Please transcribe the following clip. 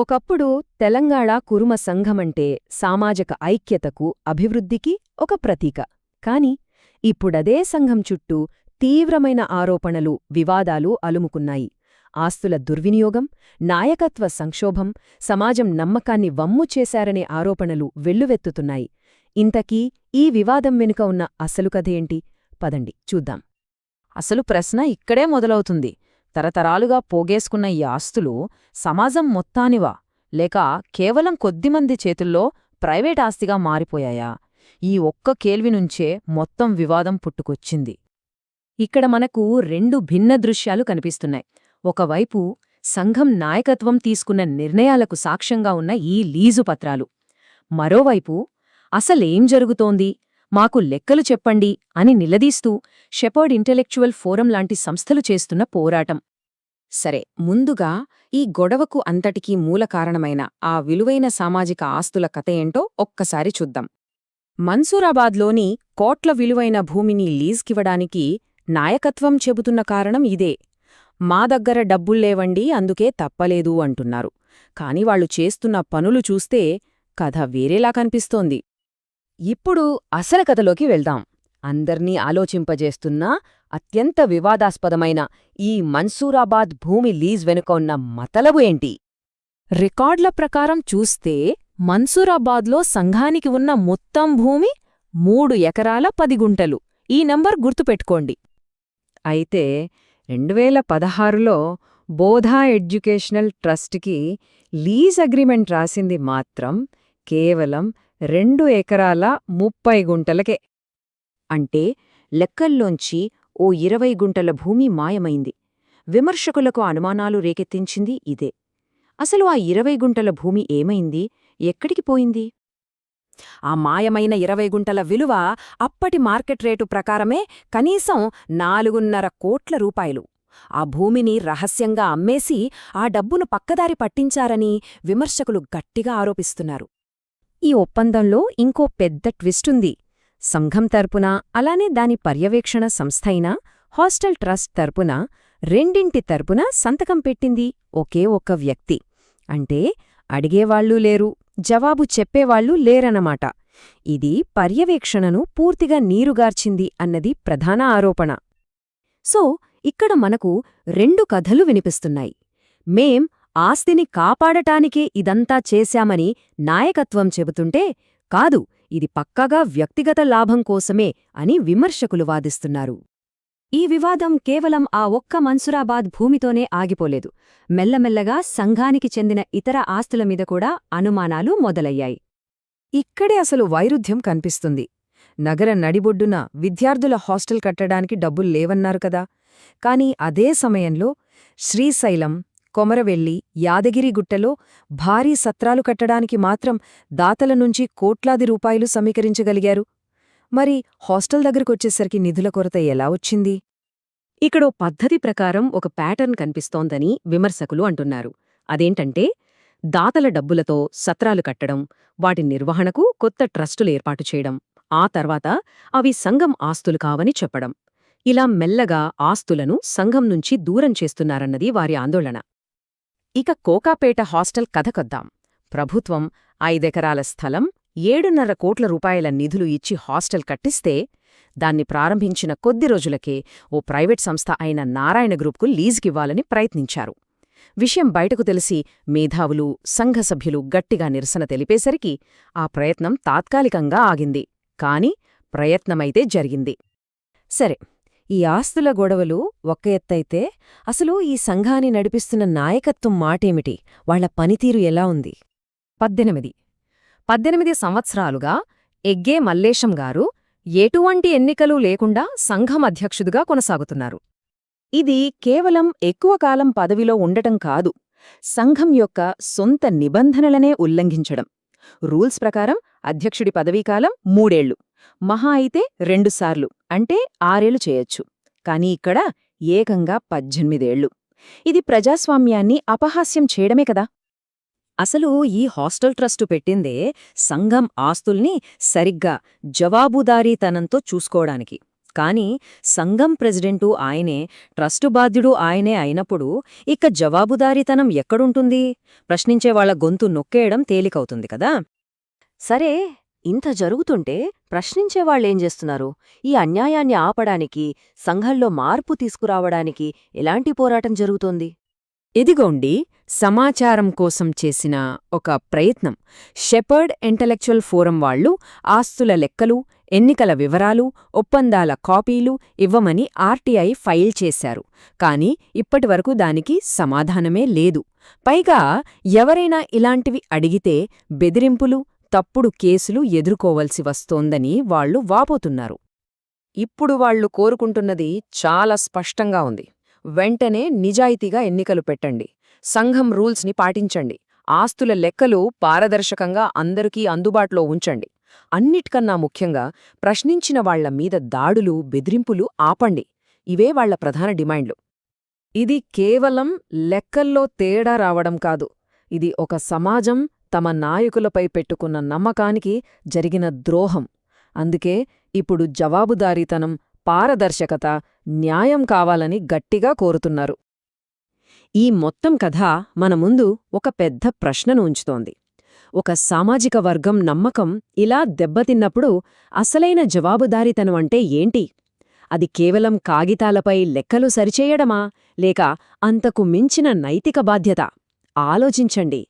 ఒకప్పుడు తెలంగాణ కురుమ సంఘమంటే సామాజిక ఐక్యతకు అభివృద్ధికి ఒక ప్రతీక. కాని ఇప్పుడదే సంఘం చుట్టూ తీవ్రమైన ఆరోపణలు వివాదాలు అలుముకున్నాయి. ఆస్తుల దుర్వినియోగం నాయకత్వ సంక్షోభం సమాజం నమ్మకాన్ని వమ్ము చేశారనే ఆరోపణలు వెల్లువెత్తుతున్నాయి. ఇంతకీ ఈ వివాదం వెనుక ఉన్న అసలు కథేంటి పదండి చూద్దాం. అసలు ప్రశ్న ఇక్కడే మొదలవుతుంది. తరతరాలుగా పోగేసుకున్న ఈ ఆస్తులు సమాజం మొత్తానివా? లేక కేవలం కొద్దిమంది చేతుల్లో ప్రైవేట్ ఆస్తిగా మారిపోయాయా? ఈ ఒక్క కేల్వి నుంచే మొత్తం వివాదం పుట్టుకొచ్చింది. ఇక్కడ మనకు రెండు భిన్న దృశ్యాలు కనిపిస్తున్నాయి. ఒకవైపు సంఘం నాయకత్వం తీసుకున్న నిర్ణయాలకు సాక్ష్యంగా ఉన్న ఈ లీజు పత్రాలు. మరోవైపు అసలేం జరుగుతోంది? మాకు లెక్కలు చెప్పండి అని నిలదీస్తూ షెపర్డ్ ఇంటెలెక్చువల్ ఫోరం లాంటి సంస్థలు చేస్తున్న పోరాటం. సరే ముందుగా ఈ గొడవకు అంతటికీ మూలకారణమైన ఆ విలువైన సామాజిక ఆస్తుల కథ ఏంటో ఒక్కసారి చూద్దాం. మన్సూరాబాద్లోని కోట్ల విలువైన భూమిని లీజ్కివ్వడానికి నాయకత్వం చెబుతున్న కారణం ఇదే. మా దగ్గర డబ్బుల్లేవండి అందుకే తప్పలేదు అంటున్నారు. కాని వాళ్ళు చేస్తున్న పనులు చూస్తే కథ వేరేలా కనిపిస్తోంది. ఇప్పుడు అసలు కథలోకి వెళ్దాం. అందర్నీ ఆలోచింపజేస్తున్న అత్యంత వివాదాస్పదమైన ఈ మన్సూరాబాద్ భూమి లీజ్ వెనుక ఉన్న మతలబు ఏంటి? రికార్డ్ల ప్రకారం చూస్తే మన్సూరాబాద్లో సంఘానికి ఉన్న మొత్తం భూమి మూడు ఎకరాల పది గుంటలు. ఈ నంబర్ గుర్తుపెట్టుకోండి. అయితే రెండువేల పదహారులో బోధా ఎడ్యుకేషనల్ ట్రస్ట్కి లీజ్ అగ్రిమెంట్ రాసింది మాత్రం కేవలం రెండు ఎకరాల ముప్పై గుంటలకే. అంటే లెక్కల్లోంచి ఓ ఇరవై గుంటల భూమి మాయమైంది. విమర్శకులకు అనుమానాలు రేకెత్తించింది ఇదే. అసలు ఆ ఇరవై గుంటల భూమి ఏమైంది? ఎక్కడికి పోయింది? ఆ మాయమైన ఇరవై గుంటల విలువ అప్పటి మార్కెట్ రేటు ప్రకారమే కనీసం నాలుగున్నర కోట్ల రూపాయలు. ఆ భూమిని రహస్యంగా అమ్మేసి ఆ డబ్బును పక్కదారి పట్టించారని విమర్శకులు గట్టిగా ఆరోపిస్తున్నారు. ఈ ఒప్పందంలో ఇంకో పెద్ద ట్విస్టుంది. సంఘం తరపున అలానే దాని పర్యవేక్షణ సంస్థైనా హాస్టల్ ట్రస్ట్ తరపున రెండింటి తరపున సంతకం పెట్టింది ఒకే ఒక్క వ్యక్తి. అంటే అడిగేవాళ్ళూ లేరు జవాబు చెప్పేవాళ్ళూ లేరన్నమాట. ఇది పర్యవేక్షణను పూర్తిగా నీరుగార్చింది అన్నది ప్రధాన ఆరోపణ. సో ఇక్కడ మనకు రెండు కథలు వినిపిస్తున్నాయి. మేం ఆస్తిని కాపాడటానికే ఇదంతా చేశామని నాయకత్వం చెబుతుంటే కాదు ఇది పక్కగా వ్యక్తిగత లాభం కోసమే అని విమర్శకులు వాదిస్తున్నారు. ఈ వివాదం కేవలం ఆ ఒక్క మన్సురాబాద్ భూమితోనే ఆగిపోలేదు. మెల్లమెల్లగా సంఘానికి చెందిన ఇతర ఆస్తుల మీద కూడా అనుమానాలు మొదలయ్యాయి. ఇక్కడే అసలు వైరుధ్యం కనిపిస్తుంది. నగర నడిబొడ్డున విద్యార్థుల హాస్టల్ కట్టడానికి డబ్బుల్లేవన్నారు కదా. కాని అదే సమయంలో శ్రీశైలం కొమరవెల్లి యాదగిరిగుట్టలో భారీ సత్రాలు కట్టడానికి మాత్రం దాతల నుంచి కోట్లాది రూపాయలు సమీకరించగలిగారు. మరి హాస్టల్ దగ్గరకొచ్చేసరికి నిధుల కొరత ఎలా వచ్చింది? ఇక్కడో పద్ధతి ప్రకారం ఒక ప్యాటర్న్ కనిపిస్తోందని విమర్శకులు అంటున్నారు. అదేంటంటే దాతల డబ్బులతో సత్రాలు కట్టడం వాటి నిర్వహణకు కొత్త ట్రస్టులు ఏర్పాటు చేయడం ఆ తర్వాత అవి సంఘం ఆస్తులు కావని చెప్పడం. ఇలా మెల్లగా ఆస్తులను సంఘం నుంచి దూరం చేస్తున్నారన్నది వారి ఆందోళన. ఇక కోకాపేట హాస్టల్ కథకొద్దాం ప్రభుత్వం ఐదెకరాల స్థలం ఏడున్నర కోట్ల రూపాయల నిధులు ఇచ్చి హాస్టల్ కట్టిస్తే దాన్ని ప్రారంభించిన కొద్ది రోజులకే ఓ ప్రైవేట్ సంస్థ అయిన నారాయణ గ్రూప్కు లీజుకివ్వాలని ప్రయత్నించారు. విషయం బయటకు తెలిసి మేధావులు సంఘ సభ్యులు గట్టిగా నిరసన తెలిపేసరికి ఆ ప్రయత్నం తాత్కాలికంగా ఆగింది. కాని ప్రయత్నమైతే జరిగింది. సరే ఈ ఆస్తుల గొడవలు ఒక్క ఎత్తైతే అసలు ఈ సంఘాన్ని నడిపిస్తున్న నాయకత్వం మాటేమిటి? వాళ్ళ పనితీరు ఎలా ఉంది? పద్దెనిమిది. పద్దెనిమిది సంవత్సరాలుగా ఎగ్గే మల్లేశం గారు ఎటువంటి ఎన్నికలు లేకుండా సంఘం అధ్యక్షుడుగా కొనసాగుతున్నారు. ఇది కేవలం ఎక్కువ కాలం పదవిలో ఉండటం కాదు సంఘం యొక్క సొంత నిబంధనలనే ఉల్లంఘించడం. రూల్స్ ప్రకారం అధ్యక్షుడి పదవీకాలం మూడేళ్ళు మహా అయితే రెండుసార్లు అంటే ఆరేళ్ళు చేయొచ్చు. కాని ఇక్కడ ఏకంగా పద్దెనిమిదేళ్ళు ఇది ప్రజాస్వామ్యాన్ని అపహాస్యం చేయడమే కదా. అసలు ఈ హాస్టల్ ట్రస్టు పెట్టిందే సంఘం ఆస్తుల్ని సరిగ్గా జవాబుదారీతనంతో చూసుకోవడానికి. కాని సంఘం ప్రెసిడెంటు ఆయనే ట్రస్టు బాధ్యుడు ఆయనే అయినప్పుడు ఇక జవాబుదారీతనం ఎక్కడుంటుంది? ప్రశ్నించేవాళ్ళ గొంతు నొక్కేయడం తేలికవుతుంది కదా. సరే ఇంత జరుగుతుంటే ప్రశ్నించేవాళ్ళేం చేస్తున్నారు? ఈ అన్యాయాన్ని ఆపడానికి సంఘంలో మార్పు తీసుకురావడానికి ఎలాంటి పోరాటం జరుగుతోంది? ఇదిగోండి సమాచారం కోసం చేసిన ఒక ప్రయత్నం. షెపర్డ్ ఇంటలెక్చువల్ ఫోరం వాళ్ళు ఆస్తుల లెక్కలు ఎన్నికల వివరాలు ఒప్పందాల కాపీలు ఇవ్వమని ఆర్టీఐ ఫైల్ చేశారు. కాని ఇప్పటివరకు దానికి సమాధానమే లేదు. పైగా ఎవరైనా ఇలాంటివి అడిగితే బెదిరింపులు తప్పుడు కేసులు ఎదుర్కోవలసి వస్తోందని వాళ్ళు వాపోతున్నారు. ఇప్పుడు వాళ్ళు కోరుకుంటున్నది చాలా స్పష్టంగా ఉంది. వెంటనే నిజాయితీగా ఎన్నికలు పెట్టండి. సంఘం రూల్స్ని పాటించండి. ఆస్తుల లెక్కలు పారదర్శకంగా అందరికీ అందుబాటులో ఉంచండి. అన్నిటికన్నా ముఖ్యంగా ప్రశ్నించిన వాళ్ళ మీద దాడులు బెదిరింపులు ఆపండి. ఇవే వాళ్ళ ప్రధాన డిమాండ్లు. ఇది కేవలం లెక్కల్లో తేడా రావడం కాదు. ఇది ఒక సమాజం తమ నాయకులపై పెట్టుకున్న నమ్మకానికి జరిగిన ద్రోహం. అందుకే ఇప్పుడు జవాబుదారీతనం పారదర్శకత న్యాయం కావాలని గట్టిగా కోరుతున్నారు. ఈ మొత్తం కథ మన ముందు ఒక పెద్ద ప్రశ్నను ఉంచుతోంది. ఒక సామాజిక వర్గం నమ్మకం ఇలా దెబ్బతిన్నప్పుడు అసలైన జవాబుదారీతనం అంటే ఏంటి? అది కేవలం కాగితాలపై లెక్కలు సరిచేయడమా? లేక అంతకు మించిన నైతిక బాధ్యత? ఆలోచించండి.